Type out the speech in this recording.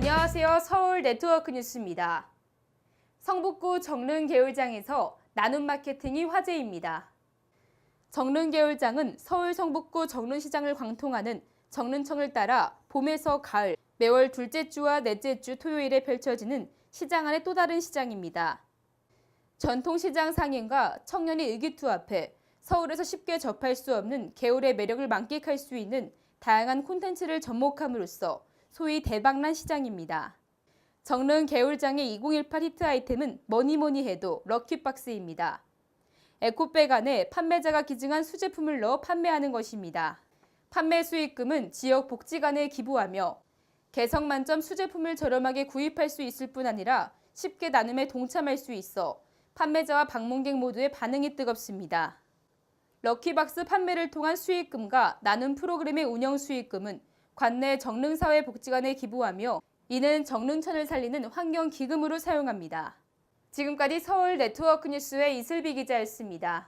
안녕하세요. 서울 네트워크 뉴스입니다. 성북구 정릉개울장에서 나눔 마케팅이 화제입니다. 정릉개울장은 서울 성북구 정릉시장을 광통하는 정릉청을 따라 봄에서 가을, 매월 둘째 주와 넷째 주 토요일에 펼쳐지는 시장 안의 또 다른 시장입니다. 전통시장 상인과 청년이 의기투합해 서울에서 쉽게 접할 수 없는 개울의 매력을 만끽할 수 있는 다양한 콘텐츠를 접목함으로써 소위 대박난 시장입니다. 정릉 개울장의 2018 히트 아이템은 뭐니 뭐니 해도 럭키박스입니다. 에코백 안에 판매자가 기증한 수제품을 넣어 판매하는 것입니다. 판매 수익금은 지역 복지관에 기부하며 개성 만점 수제품을 저렴하게 구입할 수 있을 뿐 아니라 쉽게 나눔에 동참할 수 있어 판매자와 방문객 모두의 반응이 뜨겁습니다. 럭키박스 판매를 통한 수익금과 나눔 프로그램의 운영 수익금은 관내 정릉사회복지관에 기부하며 이는 정릉천을 살리는 환경기금으로 사용합니다. 지금까지 서울 네트워크 뉴스의 이슬비 기자였습니다.